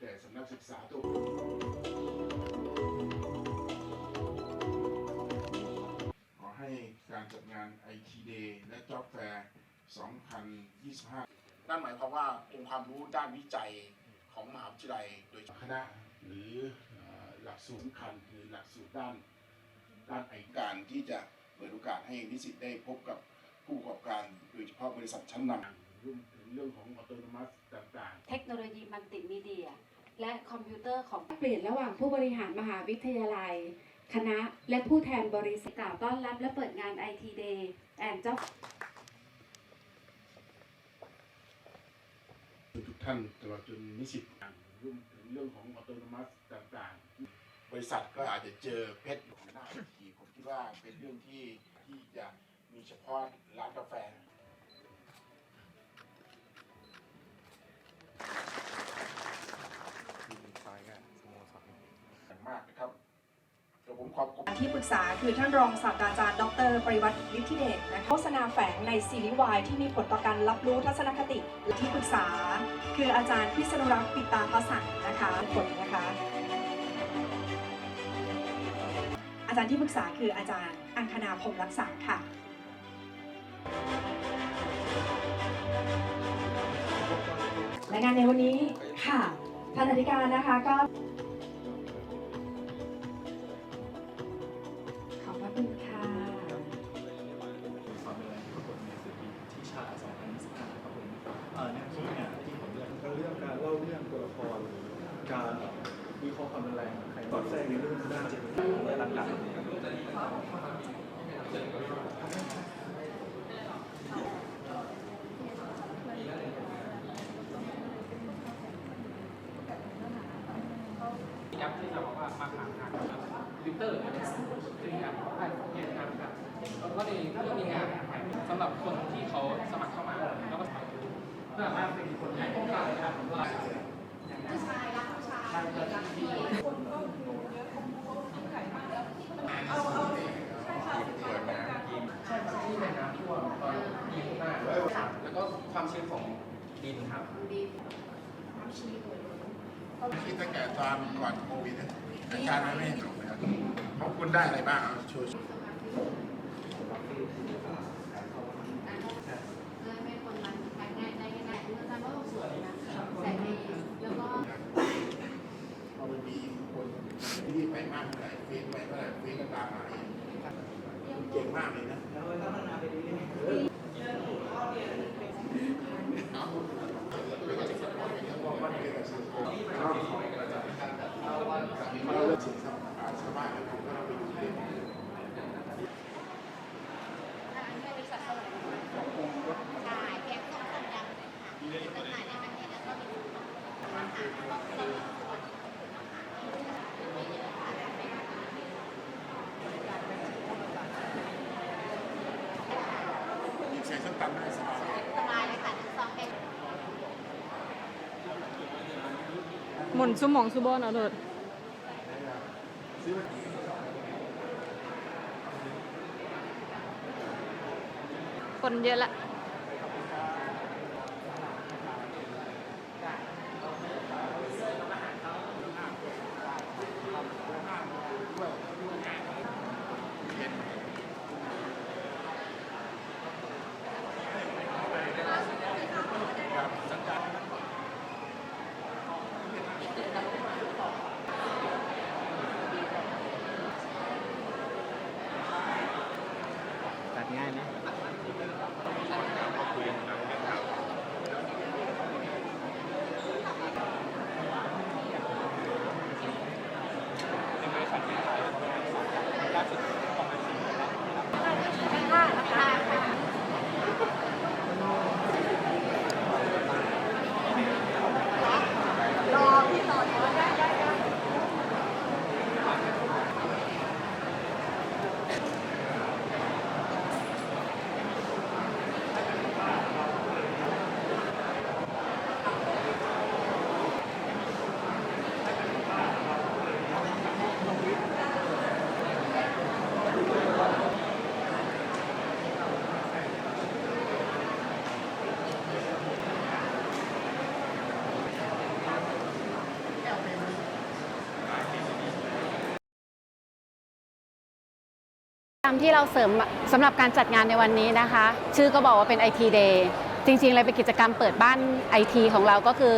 แต่สำนักศึกษาตัวขอให้การจัดงาน IT Day และ Job Fair 2025 นั่นหมายความว่าองค์ความรู้ด้านวิจัยของมหาวิทยาลัยโดยคณะหรือหลักสูตรสำคัญคือหลักสูตรด้านด้านไอการที่จะเปิดโอกาสให้นิสิตได้พบกับผู้ประกอบการโดยเฉพาะบริษัทชั้นนำรวมถึง เรื่องของอัตโนมัติต่างๆ เทคโนโลยีมัลติมีเดีย และคอมพิวเตอร์ของเปลี่ยนระหว่างผู้บริหารมหาวิทยาลัย คณะและผู้แทนบริษัทกล่าวต้อนรับและเปิดงาน IT Day and Job ทุกท่านตลอดจนนิสิตรวมถึงเรื่องของอัตโนมัติต่างๆ บริษัทก็อาจจะเจอเพชรของหน้าอีกทีผมคิดว่าเป็นเรื่องที่ที่จะมีเฉพาะร้านกาแฟ อย่างมากนะครับเดี๋ยวผมขอบคุณที่ปรึกษาคือท่านรองศาสตราจารย์ ดร ปริวัติฤทธิเดชนะคะโฆษณาแฝงในซีรีส์วายที่มีผลต่อการรับรู้ทัศนคติและที่ปรึกษา คืออาจารย์พิษณุรักษ์ปิตาภสันนะคะผลนะคะ อาจารย์ที่ปรึกษาคืออาจารย์อังคณาพรมรักษาค่ะ และงานในวันนี้ค่ะท่านอธิการนะคะก็ขอบพระคุณค่ะความเป็นแรงที่ปรากฏในสื่อที่ชา2025ครับผมเอ่อแนวคิดเนี่ยที่ผมเลือกทั้งเรื่องการเล่าเรื่องตัวละครการวิเคราะห์ความรุนแรงของใครสอดแทรกในเรื่องด้านจิตวิทยาและต่างยับ ที่จะบอกว่ามาหางานทวิเตอร์ซึ่งงานของไอ้เหตุการณ์ครับแล้วก็ในก็มีงานสำหรับคนที่เขาสมัครเข้ามาแล้วก็เพื่อมาเป็นคนที่ต้องการนะครับว่าผู้ชายรักผู้ชายรักที่คนก็ดูเยอะเอาเอาใช่ค่ะใช่ครับที่เป็นน้ำท่วมตอนปีหน้าแล้วก็ความชื้นของดินครับ คิดตั้งแต่ตอนก่อนโควิดนะอาจารย์ไม่ให้จบนะครับเขาคุณได้อะไรบ้างเอาโชว์เลยเป็นคนมันแข็งแรงได้ง่ายๆอาจารย์ว่าสวยนะแสงดีแล้วก็พอมันมีคนที่ไปมากเท่าไหร่เฟซไปเท่าไหร่เฟซก็ตามมาเองเก่งมากเลยนะแล้วพัฒนาไปเรื่อยๆเอาไม่ก็จะสปอยกันว่ามันเป็นสังคมเรา เลิกสิ่งสำคัญสบายแล้วผมก็เราไปอยู่ที่เดิมใช่แกงส้มต้มยำเลยค่ะจำหน่ายในประเทศแล้วก็มีอาหารยิงใส่ส้มตำได้สบายสบายเลยค่ะหนึ่งซองเป็นหมุนซุมองซุบอนเอาเถิด คนเยอะละ มที่เราเสริมสำหรับการจัดงานในวันนี้นะคะ ชื่อก็บอกว่าเป็น IT Day จริงๆเลยเป็นกิจกรรมเปิดบ้าน IT ของเราก็คือ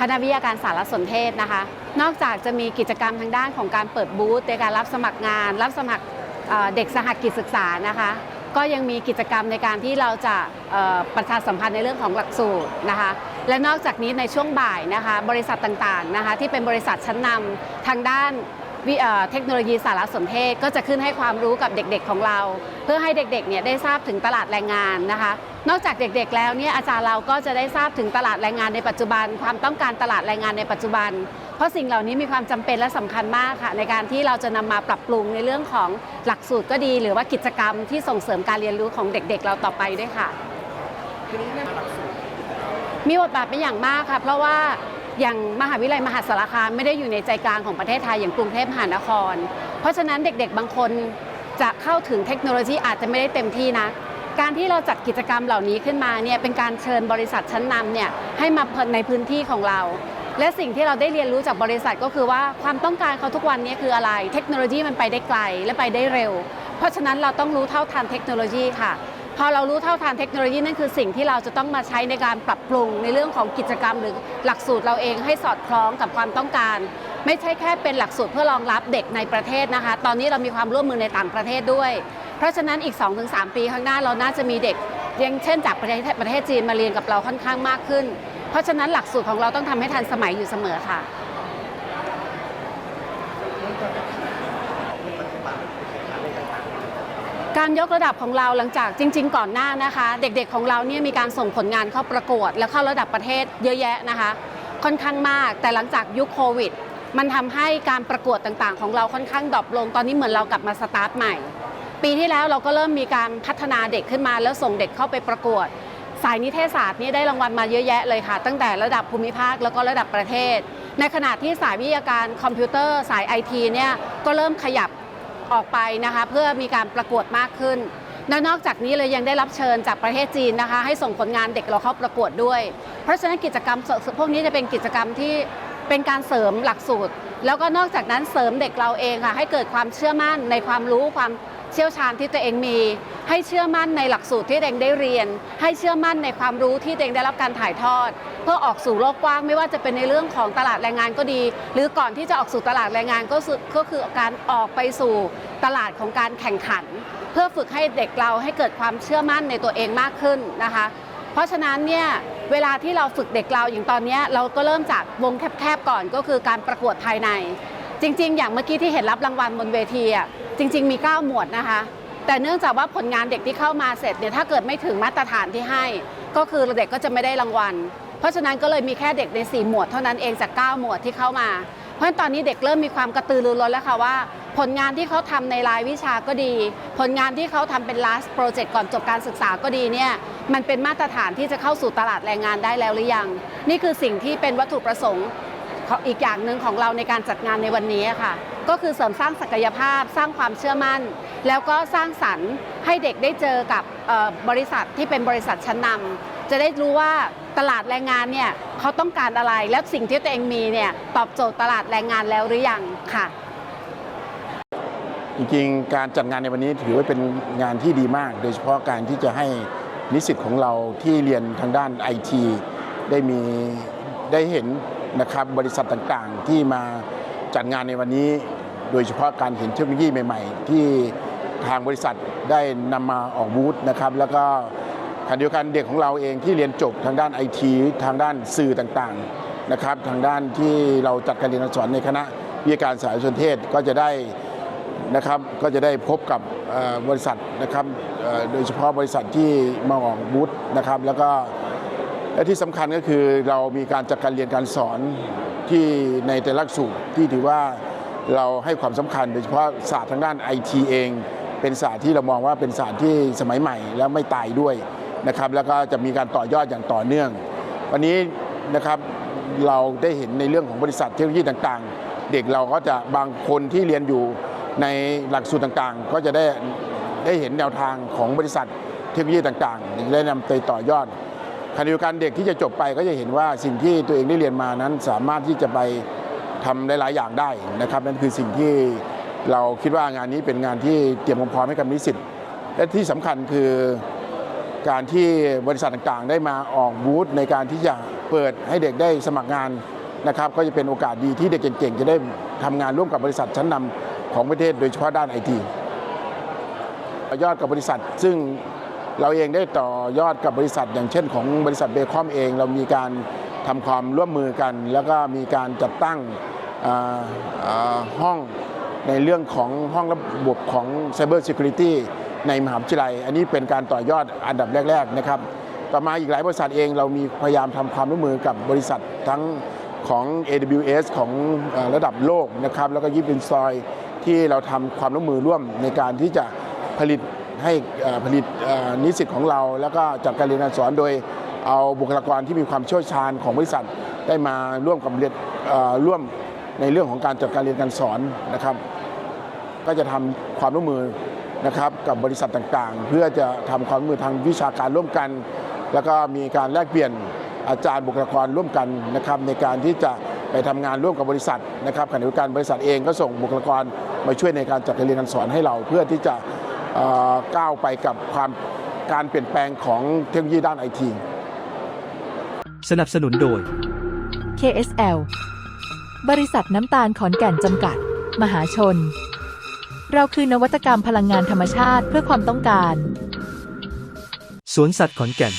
คณะวิทยาการสารสนเทศนะคะ นอกจากจะมีกิจกรรมทางด้านของการเปิดบูธในการรับสมัครงาน รับสมัครเเด็กสหกิจศึกษานะคะ ก็ยังมีกิจกรรมในการที่เราจะประชาสัมพันธ์ในเรื่องของหลักสูตรนะคะ และนอกจากนี้ในช่วงบ่ายนะคะ บริษัทต่างๆนะคะ ที่เป็นบริษัทชั้นนำทางด้าน เอ่อเทคโนโลยีสารสนเทศก็จะขึ้นให้ความรู้กับเด็กๆของเรา เพื่อให้เด็กๆเนี่ยได้ทราบถึงตลาดแรงงานนะคะ นอกจากเด็กๆแล้วเนี่ยอาจารย์เราก็จะได้ทราบถึงตลาดแรงงานในปัจจุบัน ความต้องการตลาดแรงงานในปัจจุบัน เพราะสิ่งเหล่านี้มีความจำเป็นและสำคัญมากค่ะในการที่เราจะนำมาปรับปรุงในเรื่องของหลักสูตรก็ดี หรือว่ากิจกรรมที่ส่งเสริมการเรียนรู้ของเด็กๆ เราต่อไปด้วยค่ะมีบทบาทเป็นอย่างมากค่ะ เพราะว่า อย่างมหาวิทยาลัยมหาสารคามไม่ได้อยู่ในใจกลางของประเทศไทยอย่างกรุงเทพมหานคร เพราะฉะนั้นเด็กๆบางคนจะเข้าถึงเทคโนโลยีอาจจะไม่ได้เต็มที่นะการที่เราจัดกิจกรรมเหล่านี้ขึ้นมาเนี่ยเป็นการเชิญบริษัทชั้นนำเนี่ยให้มาในพื้นที่ของเรา และสิ่งที่เราได้เรียนรู้จากบริษัทก็คือว่าความต้องการเขาทุกวันนี้คืออะไร เทคโนโลยีมันไปได้ไกลและไปได้เร็ว เพราะฉะนั้นเราต้องรู้เท่าทันเทคโนโลยีค่ะ พอเรารู้เท่าทันเทคโนโลยีนั่นคือสิ่งที่เราจะต้องมาใช้ในการปรับปรุงในเรื่องของกิจกรรมหรือหลักสูตรเราเองให้สอดคล้องกับความต้องการ ไม่ใช่แค่เป็นหลักสูตรเพื่อรองรับเด็กในประเทศนะคะ ตอนนี้เรามีความร่วมมือในต่างประเทศด้วย เพราะฉะนั้นอีก 2-3 ปีข้างหน้าเราน่าจะมีเด็กอย่างเช่นจากประเทศประเทศจีนมาเรียนกับเราค่อนข้างมากขึ้น เพราะฉะนั้นหลักสูตรของเราต้องทำให้ทันสมัยอยู่เสมอค่ะ การยกระดับของเราหลังจากจริง ๆ ก่อนหน้านะคะ เด็กๆของเราเนี่ยมีการส่งผลงานเข้าประกวด และเข้าระดับประเทศเยอะแยะนะคะ ค่อนข้างมาก แต่หลังจากยุคโควิด มันทำให้การประกวดต่างๆ ของเราค่อนข้างดรอปลงตอนนี้เหมือนเรากลับมาสตาร์ทใหม่ ปีที่แล้วเราก็เริ่มมีการพัฒนาเด็กขึ้นมา แล้วส่งเด็กเข้าไปประกวด สายนิเทศศาสตร์นี่ได้รางวัลมาเยอะแยะเลยค่ะ ตั้งแต่ระดับภูมิภาคแล้วก็ระดับประเทศ ในขณะที่สายวิทยาการคอมพิวเตอร์สายไอทีเนี่ยก็เริ่มขยับ ออกไปนะคะเพื่อมีการประกวดมากขึ้นและนอกจากนี้เลยยังได้รับเชิญจากประเทศจีนนะคะ ให้ส่งผลงานเด็กเราเข้าประกวดด้วย เพราะฉะนั้นกิจกรรมพวกนี้จะเป็นกิจกรรมที่เป็นการเสริมหลักสูตร แล้วก็นอกจากนั้นเสริมเด็กเราเองค่ะให้เกิดความเชื่อมั่นในความรู้ความ เชี่ยวชาญที่ตัวเองมี ให้เชื่อมั่นในหลักสูตรที่ตัวเองได้เรียน ให้เชื่อมั่นในความรู้ที่ตัวเองได้รับการถ่ายทอด เพื่อออกสู่โลกกว้างไม่ว่าจะเป็นในเรื่องของตลาดแรงงานก็ดี หรือก่อนที่จะออกสู่ตลาดแรงงานก็ก็คือการออกไปสู่ตลาดของการแข่งขัน เพื่อฝึกให้เด็กเราให้เกิดความเชื่อมั่นในตัวเองมากขึ้นนะคะ เพราะฉะนั้นเนี่ยเวลาที่เราฝึกเด็กเราอย่างตอนนี้เราก็เริ่มจากวงแคบๆก่อนก็คือการประกวดภายใน จริง ๆ อย่างเมื่อกี้ที่เห็นรับรางวัลบนเวทีอะ จริง ๆ มี 9 หมวดนะคะ แต่เนื่องจากว่าผลงานเด็กที่เข้ามาเสร็จเนี่ยถ้าเกิดไม่ถึงมาตรฐานที่ให้ ก็คือเด็กก็จะไม่ได้รางวัล เพราะฉะนั้นก็เลยมีแค่เด็กใน 4 หมวดเท่านั้นเองจาก 9 หมวดที่เข้ามา เพราะฉะนั้นตอนนี้เด็กเริ่มมีความกระตือรือร้นแล้วค่ะว่า ผลงานที่เขาทำในรายวิชาก็ดี ผลงานที่เขาทำเป็น last project ก่อนจบการศึกษาก็ดีเนี่ยมันเป็นมาตรฐานที่จะเข้าสู่ตลาดแรงงานได้แล้วหรือยัง นี่คือสิ่งที่เป็นวัตถุประสงค์อีกอย่างหนึ่งของเราในการจัดงานในวันนี้ค่ะ ก็คือเสริมสร้างศักยภาพ สร้างความเชื่อมั่น แล้วก็สร้างสรรค์ให้เด็กได้เจอกับบริษัทที่เป็นบริษัทชั้นนำจะได้รู้ว่าตลาดแรงงานเนี่ยเขาต้องการอะไรและสิ่งที่ตัวเองมีเนี่ยตอบโจทย์ตลาดแรงงานแล้วหรือยังค่ะ จริงๆ การจัดงานในวันนี้ถือว่าเป็นงานที่ดีมาก โดยเฉพาะการที่จะให้นิสิตของเราที่เรียนทางด้านไอทีได้มีได้เห็นนะครับบริษัทต่างๆที่มา จัดงานในวันนี้ โดยเฉพาะการเห็นเทคโนโลยีใหม่ ๆ ที่ทางบริษัทได้นำมาออกบูธนะครับ แล้วก็ขณะเดียวกันเด็กของเราเองที่เรียนจบทางด้านไอทีทางด้านสื่อต่างๆนะครับ ทางด้านที่เราจัดการเรียนการสอนในคณะวิทยาการสารสนเทศก็จะได้นะครับก็จะได้พบกับบริษัทนะครับโดยเฉพาะบริษัทที่มาออกบูธนะครับ แล้วก็และที่สำคัญก็คือเรามีการจัดการเรียนการสอน ที่ในแต่ละสูตรที่ถือว่าเราให้ความสำคัญโดยเฉพาะศาสตร์ทางด้านไอทีเอง เป็นศาสตร์ที่เรามองว่าเป็นศาสตร์ที่สมัยใหม่และไม่ตายด้วยนะครับแล้วก็จะมีการต่อยอดอย่างต่อเนื่อง วันนี้นะครับเราได้เห็นในเรื่องของบริษัทเทคโนโลยีต่างๆ เด็กเราก็จะบางคนที่เรียนอยู่ในหลักสูตรต่างๆ ก็จะได้ได้เห็นแนวทางของบริษัทเทคโนโลยีต่างๆได้นำไปต่อยอด ขณะเดียวกันเด็กที่จะจบไปก็จะเห็นว่าสิ่งที่ตัวเองได้เรียนมานั้นสามารถที่จะไปทำหลาย ๆ อย่างได้นะครับนั่นคือสิ่งที่เราคิดว่างานนี้เป็นงานที่เตรียมความพร้อมให้กับนิสิตและที่สำคัญคือการที่บริษัทต่างๆ ได้มาออกบูธในการที่จะเปิดให้เด็กได้สมัครงานนะครับ ก็จะเป็นโอกาสดีที่เด็กเก่งๆ จะได้ทำงานร่วมกับบริษัทชั้นนำของประเทศโดยเฉพาะด้านไอทียอดกับบริษัทซึ่ง เราเองได้ต่อยอดกับบริษัท อย่างเช่นของบริษัทเบคอมเอง เรามีการทำความร่วมมือกัน แล้วก็มีการจัดตั้งห้องในเรื่องของห้องระบบของ Cyber Security ในมหาวิทยาลัย อันนี้เป็นการต่อยอดอันดับแรก ๆ นะครับ ต่อมาอีกหลายบริษัทเองเรามีพยายามทำความร่วมมือกับบริษัททั้งของ AWS ของระดับโลกนะครับ แล้วก็ยิปอินซอยที่เราทำความร่วมมือร่วมในการที่จะผลิต ให้ผลิตนิสิตของเรา แล้วก็จัดการเรียนการสอนโดยเอาบุคลากรที่มีความเชี่ยวชาญของบริษัท ได้มาร่วมกับเรียนเอ่อร่วมในเรื่องของการจัดการเรียนการสอนนะครับ ก็จะทำความร่วมมือนะครับกับบริษัทต่างๆ เพื่อจะทำความร่วมมือทางวิชาการร่วมกัน แล้วก็มีการแลกเปลี่ยนอาจารย์บุคลากรร่วมกันนะครับในการที่จะไปทำงานร่วมกับบริษัทนะครับขณะเดียวกันบริษัทเองก็ส่งบุคลากรมาช่วยในการจัดการเรียนการสอนให้เรา เพื่อที่จะ ก้าวไปกับความการเปลี่ยนแปลงของเทคโนโลยีด้านไอที สนับสนุนโดย KSL บริษัทน้ำตาลขอนแก่นจำกัด มหาชน เราคือนวัตกรรมพลังงานธรรมชาติเพื่อความต้องการ สวนสัตว์ขอนแก่น